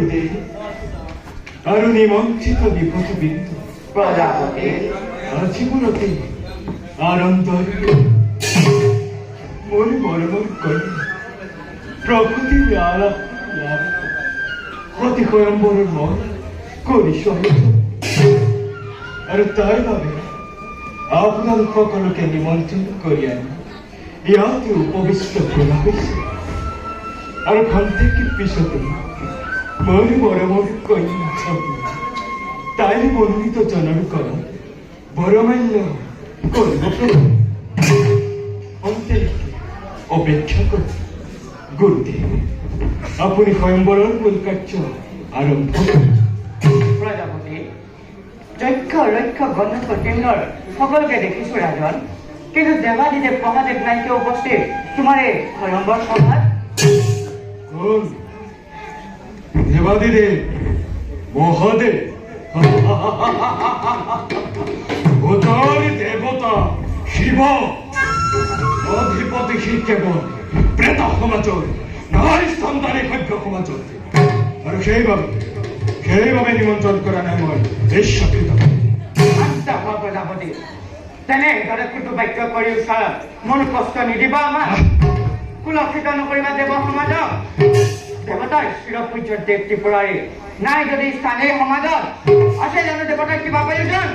গুরুদেব আরও নিমন্ত্রিত বিভূত বিন্দু। প্রজাপতি আজীবনতে আনন্দ মনে মরমর করে প্রকৃতির আলাপ মন করি সহিত। আর তাই ভাবে আপনার সকলকে নিমন্ত্রণ করিয়া ইয়াতে উপবিষ্ট করা হয়েছে আর থেকে পিছতে মনে মরমর করি তাই মনোনীত জনর কর বরমাল্য করব অন্তে অপেক্ষা কর। গুরুদেব আপনি স্বয়ম্বরণ মূল কার্য আরম্ভ। প্রজাপতি যক্ষ লক্ষ গণ্য কঠিনৰ সকলোকে দেখিছো ৰাজন কিন্তু দেৱাদিদেৱ মহাদেৱ নাইকিয়া উপস্থিত। তোমাৰ এই স্বয়ম্বৰ সভাত দেবাদিদেব মহাদেব ভূতার দেবতা শিব অধিপতি সি কেবল প্রেত সমাজৰ নাই সন্তানে সভ্য সমাজত আৰু সেইবাবে সেইবাবে নিমন্ত্ৰণ কৰা নাই মই হোৱা প্ৰজাপতি তেনেদৰে কুটু বাক্য কৰি ওচৰত মন কষ্ট নিদিবা আমাক কুলক্ষিত নকৰিবা দেৱ সমাজক দেৱতাৰ চিৰপূজ্য দেৱ ত্রিপুরারে। নাই যদি স্থানে সমাজত আছে জানো দেবতার কিবা প্রয়োজন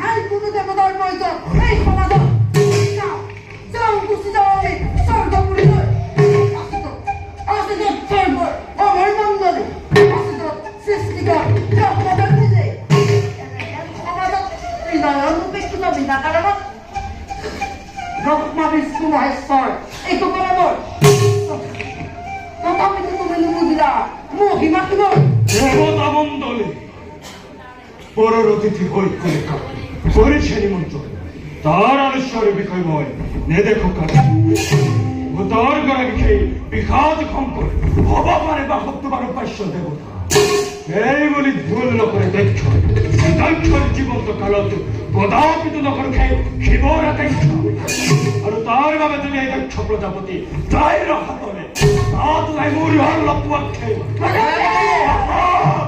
নাই কোনো দেৱতাৰ প্রয়োজন এই সমাজত যাও, যাওঁ গুচি পরর অতিথি হই করে করেছে নিমন্ত্রণ তার আলস্যের বিষয় নে দেখো কাজ ও বিষয়ে বিষাদ খঙ্কর হবা বা হতে পারে দেবতা এই বলি ভুল নকরে দক্ষ জীবন্ত কালত কদাপিত নকর খাই শিবর আকাঙ্ক্ষ আর তার বাবে তুমি এই দক্ষ প্রজাপতি তাই রক্ষা করে তা তোমায় মুড়ি হর লপ্পাক্ষে শান্ত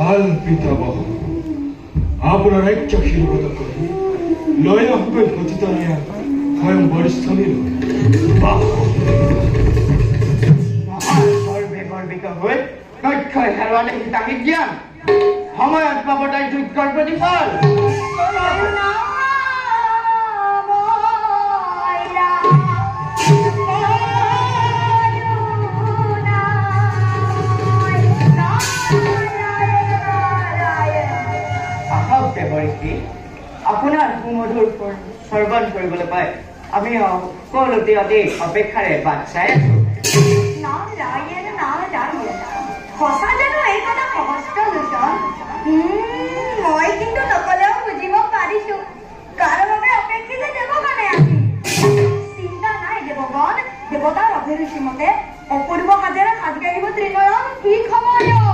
ভালো পিতামহ আপনার ইচ্ছাশীলগত করে। লয় হবে পতিত নিয়া স্বয়ং বরিষ্ঠলীর বাহ। মহান গৰ্বে গৰ্বিত হৈ দক্ষই হেৰুৱালে হিতাহী জ্ঞান সময়ত পাবটাই তাই যজ্ঞৰ পাই। আমি সকলোতে অতি অপেক্ষাৰে চাই আছো। মই কিন্তু বুজিব পাৰিছো। বাবে আজি? চিন্তা নাই দেৱগণ। দেৱতাৰ অভিৰুচি মতে অপূৰ্ব সাজেৰে সাজ কাঢ়িব ত্ৰিনয়ন ঠিক সময়ত?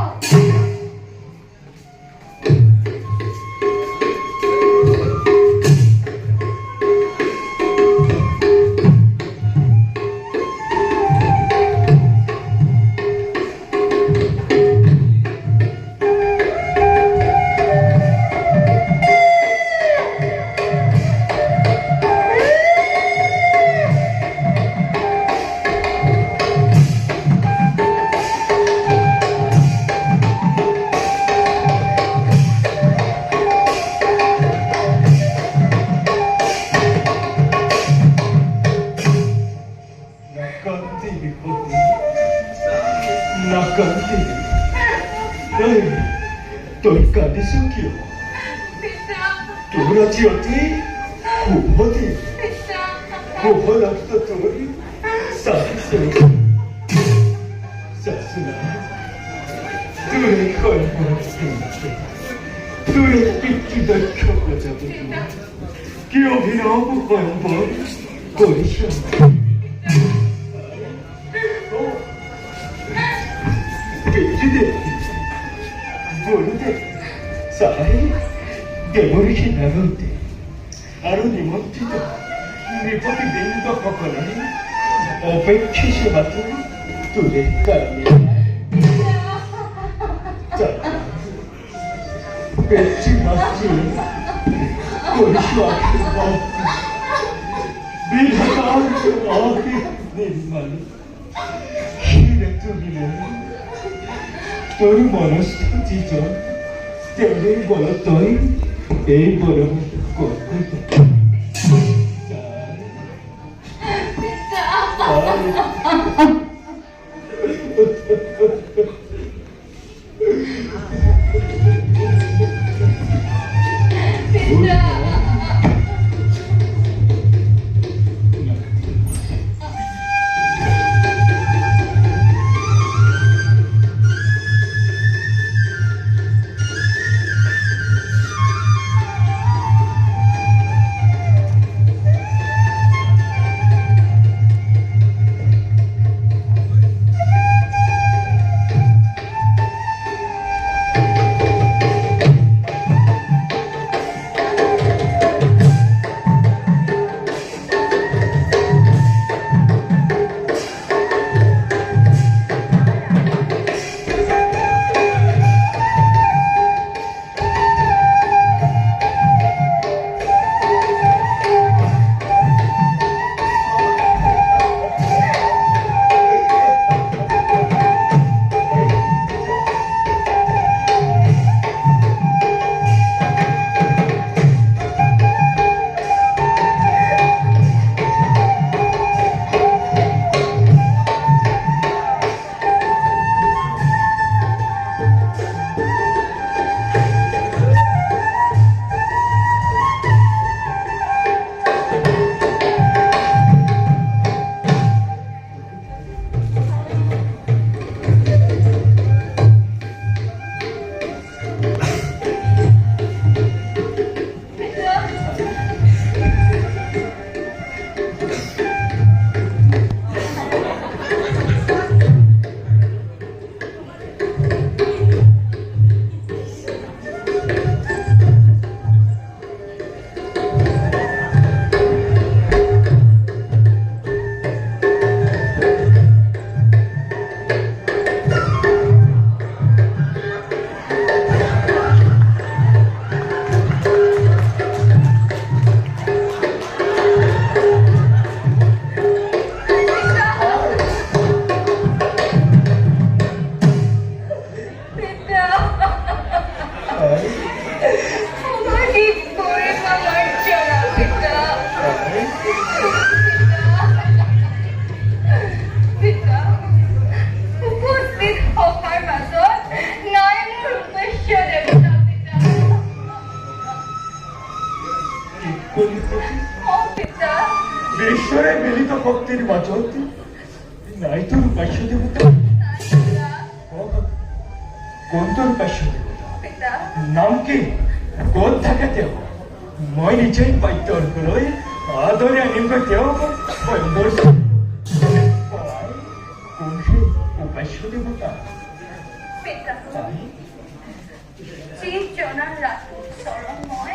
তোর কাঁদিস কিয় তোর আছি অতি শুভতি শুভ লাগত তোর শাশু শাশুনা তুই কর্ম তুই পিতৃদক্ষ প্রজাপতি কি অভিনব কর্ম করিস পেটে সাই দেবরিকে নাগতে আরও নিমন্ত্রিত নৃপতি বৃন্দ সকলে অপেক্ষে সেবা তুমি তুলে কারণে পেট্রি মাতৃ করিস আশীর্বাদ বিধাতার অতি নির্মাণ হিরে তুলিলে তোর মনস্থিতি জন তেমনি বল তুই এই বড় করতে মিলিত ভক্তির নাই তোর উপাস্য দেবতা। কোন তোর উপাস্য দেবতা? নাম কি? ক'ত থাকে তেওঁ মই নিজেই বাধ্য হ'বলৈ আদৰি আনিমগৈ তেওঁক মই মোৰ কোন সেই উপাস্য দেৱতা পিতা তাই? যিজনাৰ ৰাতি চৰণ মই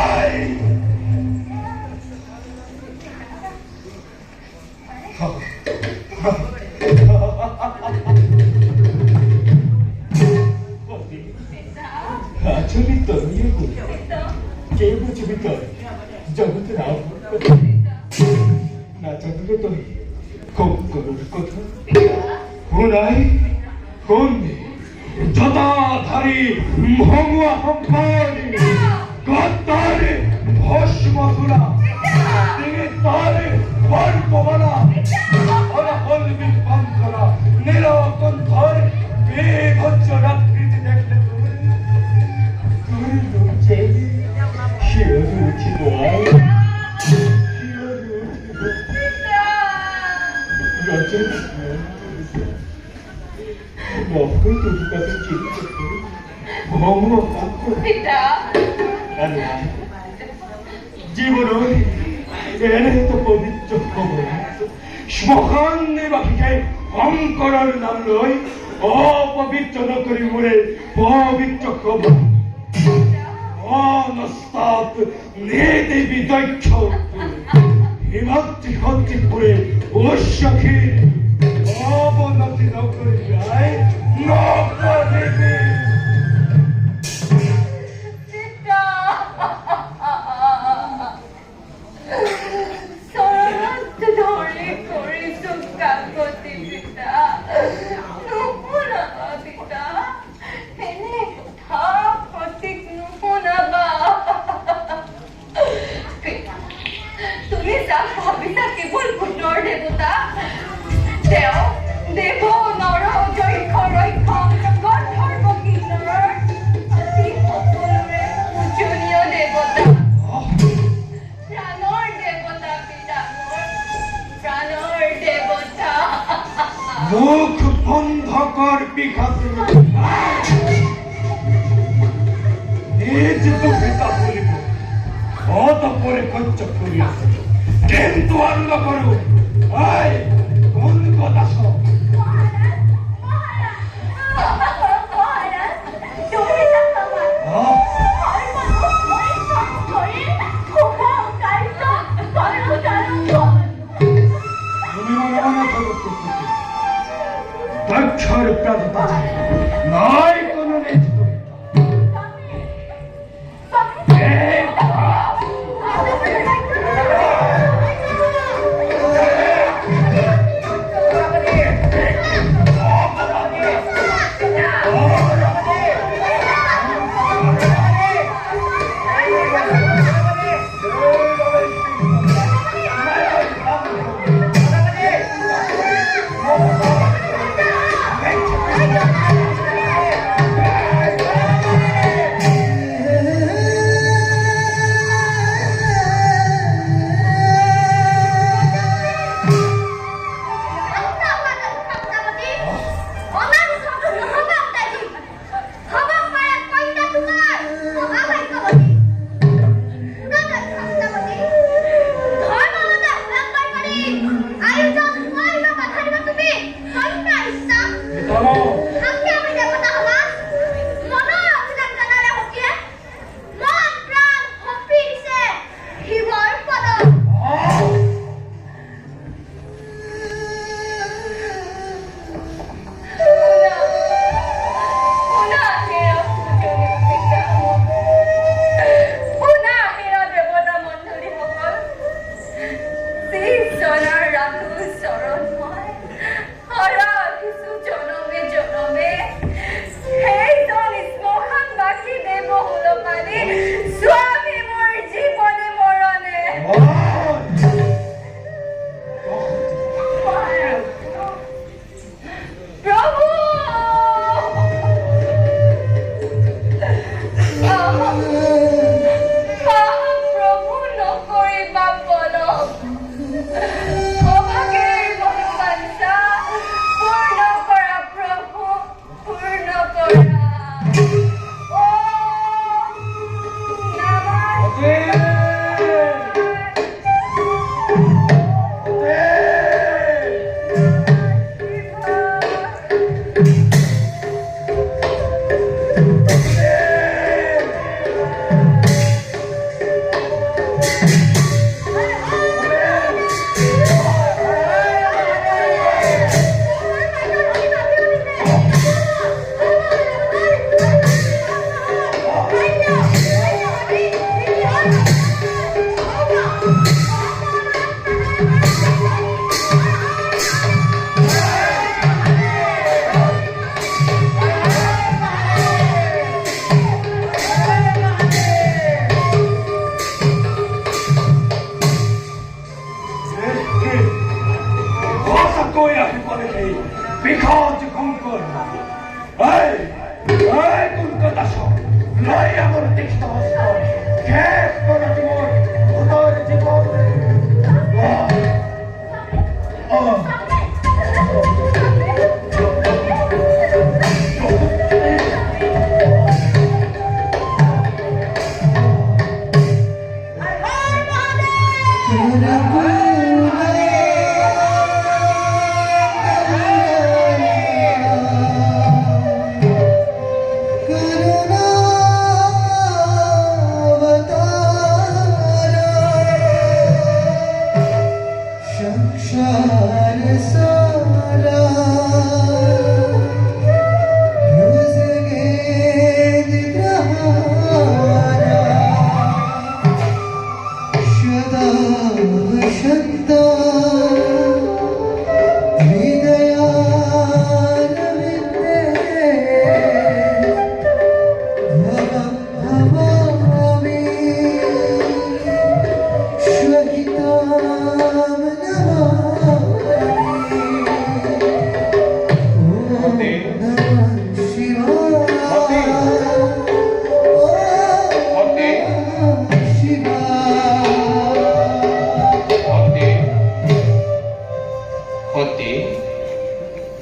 লই, অপবিত্র নকরি মোরে, পবিত্র খবর অনস্তাত নে দেবী দক্ষ হিমাত্রি হত্রি পুরে অবশ্যকে অবনতি নকরি যায় নকরি জীবন অনাথ করতে বাচ্চার নয়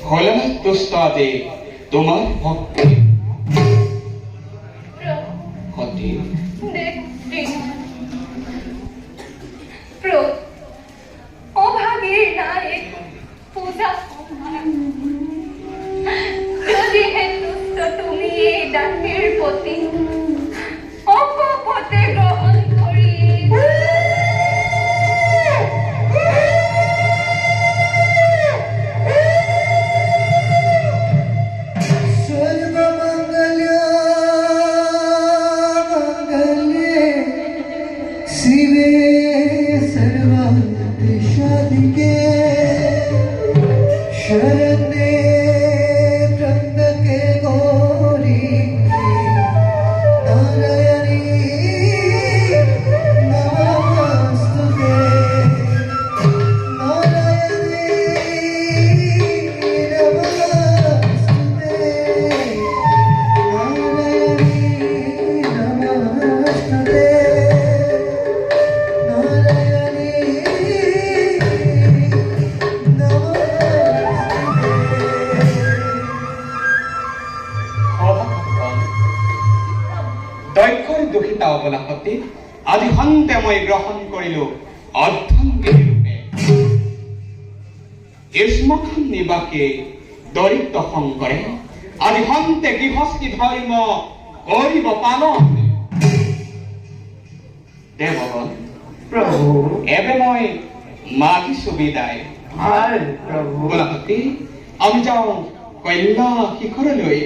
হলাম প্রস্তাবে তোমার পক্ষে सर्वातिशादिके शरद দক্ষৰ দুখিতা অবলাসতে আজি সন্তে মই গ্ৰহণ কৰিলো অৰ্ধংগিনী ৰূপে গ্ৰীষ্মখন নিবাসে দৰিদ্ৰ শংকৰে আজি সন্তে গৃহস্থী ধৰ্ম কৰিব পালন দেৱগণ প্ৰভু এবে মই মাগিছো বিদায় ভালো প্ৰভু বলাপতি আমি যাওঁ কল্যাণ শিখৰলৈ।